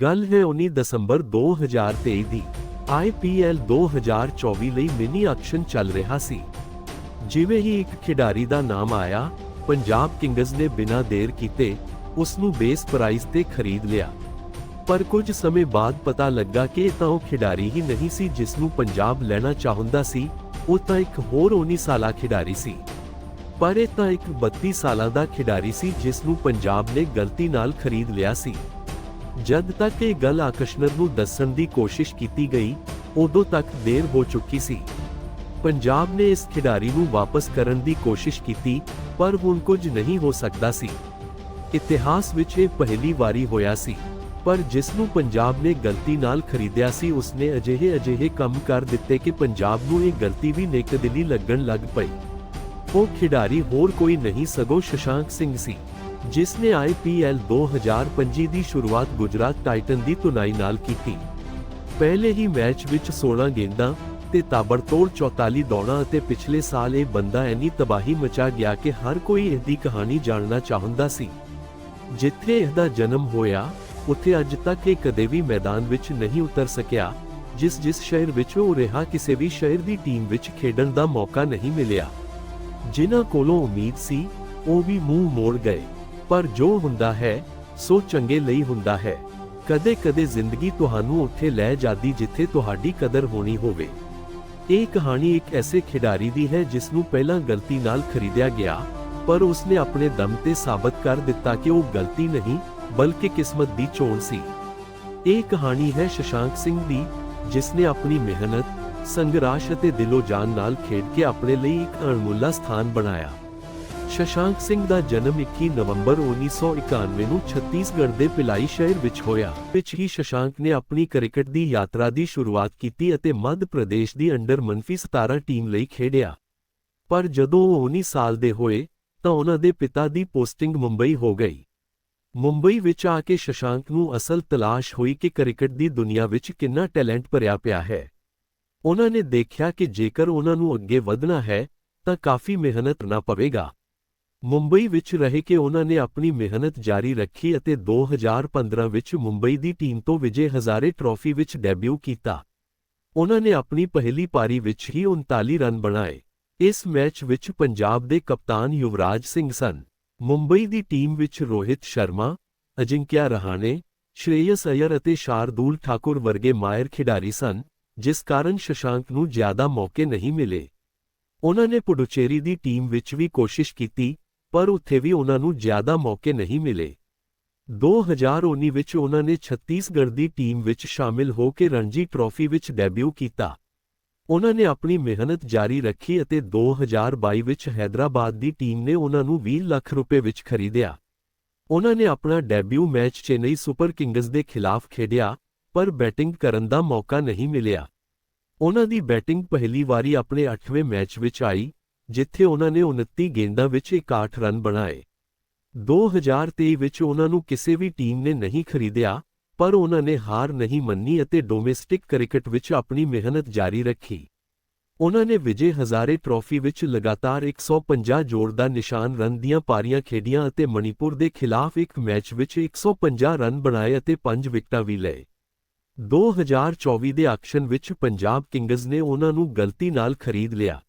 ਗੱਲ ਹੈ 19 ਦਸੰਬਰ 2023 ਦੀ। IPL 2024 ਲਈ ਮਿਨੀ ਆਕਸ਼ਨ ਚੱਲ ਰਿਹਾ ਸੀ। ਜਿਵੇਂ ਹੀ ਇੱਕ ਖਿਡਾਰੀ ਦਾ ਨਾਮ ਆਇਆ, ਪੰਜਾਬ ਕਿੰਗਜ਼ ਨੇ ਬਿਨਾਂ ਦੇਰ ਕੀਤੇ ਉਸ ਨੂੰ ਬੇਸ ਪ੍ਰਾਈਸ ਤੇ ਖਰੀਦ ਲਿਆ। ਪਰ ਕੁਝ ਸਮੇਂ ਬਾਅਦ ਪਤਾ ਲੱਗਾ ਕਿ ਇਹ ਤਾਂ ਉਹ ਖਿਡਾਰੀ ਹੀ ਨਹੀਂ ਸੀ ਜਿਸ ਨੂੰ ਪੰਜਾਬ ਲੈਣਾ ਚਾਹੁੰਦਾ ਸੀ, ਉਹ ਤਾਂ ਇੱਕ ਹੋਰ 19 ਸਾਲਾ ਖਿਡਾਰੀ ਸੀ। ਪਰ ਇਹ ਤਾਂ ਇੱਕ 32 ਸਾਲਾਂ ਦਾ ਖਿਡਾਰੀ ਸੀ ਜਿਸ ਨੂੰ ਪੰਜਾਬ ਨੇ ਗਲਤੀ ਨਾਲ ਖਰੀਦ ਲਿਆ ਸੀ। ਜਦ ਤੱਕ ਇਹ ਗੱਲ ਆਕਸ਼ਨਰ ਨੂੰ ਦੱਸਣ ਦੀ ਕੋਸ਼ਿਸ਼ ਕੀਤੀ ਗਈ, ਉਦੋਂ ਤੱਕ ਦੇਰ ਹੋ ਚੁੱਕੀ ਸੀ। ਪੰਜਾਬ ਨੇ ਇਸ ਖਿਡਾਰੀ ਨੂੰ ਵਾਪਸ ਕਰਨ ਦੀ ਕੋਸ਼ਿਸ਼ ਕੀਤੀ, ਪਰ ਹੁਣ ਕੁਝ ਨਹੀਂ ਹੋ ਸਕਦਾ ਸੀ। ਇਤਿਹਾਸ ਵਿੱਚ ਇਹ ਪਹਿਲੀ ਵਾਰੀ ਹੋਇਆ ਸੀ, ਪਰ ਜਿਸ ਨੂੰ ਪੰਜਾਬ ਨੇ ਗਲਤੀ ਨਾਲ ਖਰੀਦਿਆ ਸੀ, ਉਸਨੇ ਅਜਿਹੇ ਅਜਿਹੇ ਕੰਮ ਕਰ ਦਿੱਤੇ ਕਿ ਪੰਜਾਬ ਨੂੰ ਇਹ ਗਲਤੀ ਵੀ ਨੇਕਦਿਲੀ ਲੱਗਣ ਲੱਗ ਪਈ। ਉਹ ਖਿਡਾਰੀ ਹੋਰ ਕੋਈ ਨਹੀਂ ਸਗੋਂ ਸ਼ਸ਼ਾਂਕ ਸਿੰਘ ਸੀ। ਜਿਸ ਨੇ IPL 2025 ਦੀ ਸ਼ੁਰੂਆਤ ਗੁਜਰਾਤ ਟਾਈਟਨ ਦੀ ਤੁਨਾਈ ਨਾਲ ਕੀਤੀ। ਪਹਿਲੇ ਹੀ ਮੈਚ ਵਿੱਚ 16 ਗੇਂਦਾਂ ਤੇ ਤਾਬੜਤੋੜ 44 ਦੌੜਾਂ ਅਤੇ ਪਿਛਲੇ ਸਾਲ ਇਹ ਬੰਦਾ ਐਨੀ ਤਬਾਹੀ ਮਚਾ ਗਿਆ ਕਿ ਹਰ ਕੋਈ ਇਹਦੀ ਕਹਾਣੀ ਜਾਣਨਾ ਚਾਹੁੰਦਾ ਸੀ। ਜਿੱਥੇ ਇਹਦਾ ਜਨਮ ਹੋਇਆ, ਉੱਥੇ ਅੱਜ ਤੱਕ ਇਹ ਕਦੇ ਵੀ ਮੈਦਾਨ ਵਿੱਚ ਨਹੀਂ ਉਤਰ ਸਕਿਆ, ਜਿਸ ਜਿਸ ਸ਼ਹਿਰ ਵਿੱਚ ਉਹ ਰਿਹਾ, ਕਿਸੇ ਵੀ ਸ਼ਹਿਰ ਦੀ ਟੀਮ ਵਿੱਚ ਖੇਡਣ ਦਾ ਮੌਕਾ ਨਹੀਂ ਮਿਲਿਆ। ਜਿਨ੍ਹਾਂ ਕੋਲੋਂ ਉਮੀਦ ਸੀ, ਉਹ ਵੀ ਮੂੰਹ ਮੋੜ ਗਏ। ਪਰ ਜੋ ਹੁੰਦਾ ਹੈ, ਸੋ ਚੰਗੇ ਲਈ ਹੁੰਦਾ ਹੈ। ਕਦੇ-ਕਦੇ ਜ਼ਿੰਦਗੀ ਤੁਹਾਨੂੰ ਉੱਥੇ ਲੈ ਜਾਂਦੀ ਜਿੱਥੇ ਤੁਹਾਡੀ ਕਦਰ ਹੋਣੀ ਹੋਵੇ। ਇਹ ਕਹਾਣੀ ਇੱਕ ਐਸੇ ਖਿਡਾਰੀ ਦੀ ਹੈ ਜਿਸ ਨੂੰ ਪਹਿਲਾਂ ਗਲਤੀ ਨਾਲ ਖਰੀਦਿਆ ਗਿਆ, ਪਰ ਉਸਨੇ ਆਪਣੇ ਦਮ ਤੇ ਸਾਬਤ ਕਰ ਦਿੱਤਾ ਕਿ ਉਹ ਗਲਤੀ ਨਹੀਂ, ਬਲਕਿ ਕਿਸਮਤ ਦੀ ਚੋਣ ਸੀ। ਇਹ ਕਹਾਣੀ ਹੈ ਸ਼ਸ਼ਾਂਕ ਸਿੰਘ ਦੀ ਜਿਸ ਨੇ ਆਪਣੀ ਮਿਹਨਤ, ਸੰਘਰਸ਼ ਅਤੇ ਦਿਲੋਂ ਜਾਨ ਨਾਲ ਖੇਡ ਕੇ ਆਪਣੇ ਲਈ ਇੱਕ ਅਣਮੁੱਲਾ ਸਥਾਨ ਬਣਾਇਆ। ਸ਼ਸ਼ਾਂਕ ਸਿੰਘ ਦਾ ਜਨਮ 21 ਨਵੰਬਰ 1991 ਨੂੰ ਛੱਤੀਸਗੜ੍ਹ ਦੇ ਪਿਲਾਈ ਸ਼ਹਿਰ ਵਿੱਚ ਹੋਇਆ, ਵਿੱਚ ਹੀ ਸ਼ਸ਼ਾਂਕ ਨੇ ਆਪਣੀ ਕ੍ਰਿਕਟ ਦੀ ਯਾਤਰਾ ਦੀ ਸ਼ੁਰੂਆਤ ਕੀਤੀ ਅਤੇ ਮੱਧ ਪ੍ਰਦੇਸ਼ ਦੀ ਅੰਡਰ ਮਨਫੀ 17 ਟੀਮ ਲਈ ਖੇਡਿਆ। ਪਰ ਜਦੋਂ ਉਹ 19 ਸਾਲ ਦੇ ਹੋਏ, ਤਾਂ ਉਹਨਾਂ ਦੇ ਪਿਤਾ ਦੀ ਪੋਸਟਿੰਗ ਮੁੰਬਈ ਹੋ ਗਈ। ਮੁੰਬਈ ਵਿੱਚ ਆ ਕੇ ਸ਼ਸ਼ਾਂਕ ਨੂੰ ਅਸਲ ਤਲਾਸ਼ ਹੋਈ ਕਿ ਕ੍ਰਿਕਟ ਦੀ ਦੁਨੀਆ ਵਿੱਚ ਕਿੰਨਾ ਟੈਲੈਂਟ ਭਰਿਆ ਪਿਆ ਹੈ। ਉਹਨਾਂ ਨੇ ਦੇਖਿਆ ਕਿ ਜੇਕਰ ਉਹਨਾਂ ਨੂੰ ਅੱਗੇ ਵਧਣਾ ਹੈ, ਤਾਂ ਕਾਫੀ ਮਿਹਨਤ ਨਾ ਪਵੇਗਾ। ਮੁੰਬਈ ਵਿੱਚ ਰਹਿ ਕੇ ਉਹਨਾਂ ਨੇ ਆਪਣੀ ਮਿਹਨਤ ਜਾਰੀ ਰੱਖੀ ਅਤੇ 2015 ਵਿੱਚ ਮੁੰਬਈ ਦੀ ਟੀਮ ਤੋਂ ਵਿਜੇ ਹਜ਼ਾਰੇ ਟਰਾਫੀ ਵਿੱਚ ਡੈਬਿਊ ਕੀਤਾ। ਉਹਨਾਂ ਨੇ ਆਪਣੀ ਪਹਿਲੀ ਪਾਰੀ ਵਿੱਚ ਹੀ 39 ਰਨ ਬਣਾਏ। ਇਸ ਮੈਚ ਵਿੱਚ ਪੰਜਾਬ ਦੇ ਕਪਤਾਨ ਯੁਵਰਾਜ ਸਿੰਘ ਸਨ। ਮੁੰਬਈ ਦੀ ਟੀਮ ਵਿੱਚ ਰੋਹਿਤ ਸ਼ਰਮਾ, ਅਜਿੰਕਿਆ ਰਹਾਣੇ, ਸ਼੍ਰੇਯਸ ਅਯਰ ਅਤੇ ਸ਼ਾਰਦੂਲ ਠਾਕੁਰ ਵਰਗੇ ਮਾਇਰ ਖਿਡਾਰੀ ਸਨ, ਜਿਸ ਕਾਰਨ ਸ਼ਸ਼ਾਂਕ ਨੂੰ ਜ਼ਿਆਦਾ ਮੌਕੇ ਨਹੀਂ ਮਿਲੇ। ਉਹਨਾਂ ਨੇ ਪੁਡੁਚੇਰੀ ਦੀ ਟੀਮ ਵਿੱਚ ਵੀ ਕੋਸ਼ਿਸ਼ ਕੀਤੀ ਪਰ ਉੱਥੇ ਵੀ ਉਹਨਾਂ ਨੂੰ ਜ਼ਿਆਦਾ ਮੌਕੇ ਨਹੀਂ ਮਿਲੇ। 2019 ਵਿੱਚ ਉਹਨਾਂ ਨੇ ਛੱਤੀਸਗੜ੍ਹ ਦੀ ਟੀਮ ਵਿੱਚ ਸ਼ਾਮਿਲ ਹੋ ਕੇ ਰਣਜੀ ਟਰਾਫੀ ਵਿੱਚ ਡੈਬਿਊ ਕੀਤਾ। ਉਹਨਾਂ ਨੇ ਆਪਣੀ ਮਿਹਨਤ ਜਾਰੀ ਰੱਖੀ ਅਤੇ 2022 ਵਿੱਚ ਹੈਦਰਾਬਾਦ ਦੀ ਟੀਮ ਨੇ ਉਹਨਾਂ ਨੂੰ 20 ਲੱਖ ਰੁਪਏ ਵਿੱਚ ਖਰੀਦਿਆ। ਉਹਨਾਂ ਨੇ ਆਪਣਾ debut match Chennai Super Kings ਦੇ ਖਿਲਾਫ ਖੇਡਿਆ, ਪਰ ਬੈਟਿੰਗ ਕਰਨ ਦਾ ਮੌਕਾ ਨਹੀਂ ਮਿਲਿਆ। ਉਹਨਾਂ ਦੀ ਬੈਟਿੰਗ ਪਹਿਲੀ ਵਾਰੀ ਆਪਣੇ 8ਵੇਂ ਮੈਚ ਵਿੱਚ ਆਈ ਜਿੱਥੇ ਉਹਨਾਂ ਨੇ 29 ਗੇਂਦਾਂ ਵਿੱਚ 61 ਰਨ ਬਣਾਏ। 2023 ਵਿੱਚ ਉਹਨਾਂ ਨੂੰ ਕਿਸੇ ਵੀ ਟੀਮ ਨੇ ਨਹੀਂ ਖਰੀਦਿਆ, ਪਰ ਉਹਨਾਂ ਨੇ ਹਾਰ ਨਹੀਂ ਮੰਨੀ ਅਤੇ ਡੋਮੈਸਟਿਕ ਕ੍ਰਿਕਟ ਵਿੱਚ ਆਪਣੀ ਮਿਹਨਤ ਜਾਰੀ ਰੱਖੀ। ਉਹਨਾਂ ਨੇ ਵਿਜੇ ਹਜ਼ਾਰੇ ਟਰਾਫੀ ਵਿੱਚ ਲਗਾਤਾਰ 150 ਜੋੜ ਦਾ ਨਿਸ਼ਾਨ ਰਨ ਦੀਆਂ ਪਾਰੀਆਂ ਖੇਡੀਆਂ ਅਤੇ ਮਣੀਪੁਰ ਦੇ ਖਿਲਾਫ ਇੱਕ ਮੈਚ ਵਿੱਚ 150 ਰਨ ਬਣਾਏ ਅਤੇ 5 ਵਿਕਟਾਂ ਵੀ ਲਏ। 2024 ਦੇ ਆਕਸ਼ਨ ਵਿੱਚ ਪੰਜਾਬ ਕਿੰਗਜ਼ ਨੇ ਉਹਨਾਂ ਨੂੰ ਗਲਤੀ ਨਾਲ ਖਰੀਦ ਲਿਆ।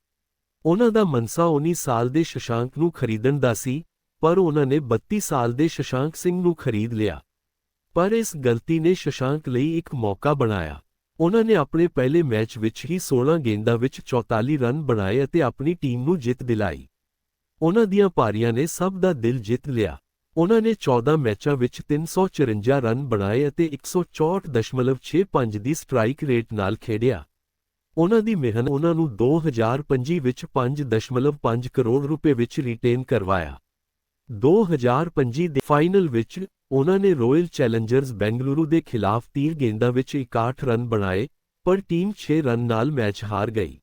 ਉਹਨਾਂ ਦਾ ਮਨਸਾ 19 ਸਾਲ ਦੇ ਸ਼ਸ਼ਾਂਕ ਨੂੰ ਖਰੀਦਣ ਦਾ ਸੀ, ਪਰ ਉਹਨਾਂ ਨੇ 32 ਸਾਲ ਦੇ ਸ਼ਸ਼ਾਂਕ ਸਿੰਘ ਨੂੰ ਖਰੀਦ ਲਿਆ। ਪਰ ਇਸ ਗਲਤੀ ਨੇ ਸ਼ਸ਼ਾਂਕ ਲਈ ਇੱਕ ਮੌਕਾ ਬਣਾਇਆ। ਉਹਨਾਂ ਨੇ ਆਪਣੇ ਪਹਿਲੇ ਮੈਚ ਵਿੱਚ ਹੀ 16 ਗੇਂਦਾਂ ਵਿੱਚ 44 ਰਨ ਬਣਾਏ ਅਤੇ ਆਪਣੀ ਟੀਮ ਨੂੰ ਜਿੱਤ ਦਿਲਾਈ। ਉਹਨਾਂ ਦੀਆਂ ਪਾਰੀਆਂ ਨੇ ਸਭ ਦਾ ਦਿਲ ਜਿੱਤ ਲਿਆ। ਉਹਨਾਂ ਨੇ 14 ਮੈਚਾਂ ਵਿੱਚ 354 ਰਨ ਬਣਾਏ ਅਤੇ 164.65 ਦੀ ਸਟ੍ਰਾਈਕ ਰੇਟ ਨਾਲ ਖੇਡਿਆ। ਉਹਨਾਂ ਦੀ ਮਿਹਨਤ ਉਹਨਾਂ ਨੂੰ 2025 ਵਿੱਚ 5.5 ਕਰੋੜ ਰੁਪਏ ਵਿੱਚ ਰਿਟੇਨ ਕਰਵਾਇਆ। 2025 ਦੇ ਫਾਈਨਲ ਵਿੱਚ ਉਹਨਾਂ ਨੇ ਰਾਇਲ ਚੈਲੰਜਰਸ ਬੈਂਗਲੁਰੂ ਦੇ ਖਿਲਾਫ 30 ਗੇਂਦਾਂ ਵਿੱਚ 61 ਰਨ ਬਣਾਏ, ਪਰ ਟੀਮ 6 ਰਨ ਨਾਲ ਮੈਚ ਹਾਰ ਗਈ।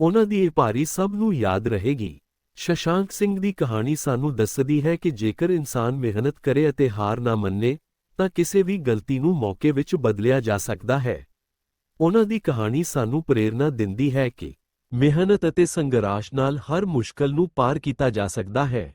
ਉਹਨਾਂ ਦੀ ਇਹ ਪਾਰੀ ਸਭ ਨੂੰ ਯਾਦ ਰਹੇਗੀ। ਸ਼ਸ਼ਾਂਕ ਸਿੰਘ ਦੀ ਕਹਾਣੀ ਸਾਨੂੰ ਦੱਸਦੀ ਹੈ ਕਿ ਜੇਕਰ ਇਨਸਾਨ ਮਿਹਨਤ ਕਰੇ ਅਤੇ ਹਾਰ ਨਾ ਮੰਨੇ, ਤਾਂ ਕਿਸੇ ਵੀ ਗਲਤੀ ਨੂੰ ਮੌਕੇ ਵਿੱਚ ਬਦਲਿਆ ਜਾ ਸਕਦਾ ਹੈ। ਉਹਨਾਂ ਦੀ ਕਹਾਣੀ ਸਾਨੂੰ ਪ੍ਰੇਰਨਾ ਦਿੰਦੀ ਹੈ ਕਿ ਮਿਹਨਤ ਅਤੇ ਸੰਘਰਸ਼ ਨਾਲ ਹਰ ਮੁਸ਼ਕਲ ਨੂੰ ਪਾਰ ਕੀਤਾ ਜਾ ਸਕਦਾ ਹੈ।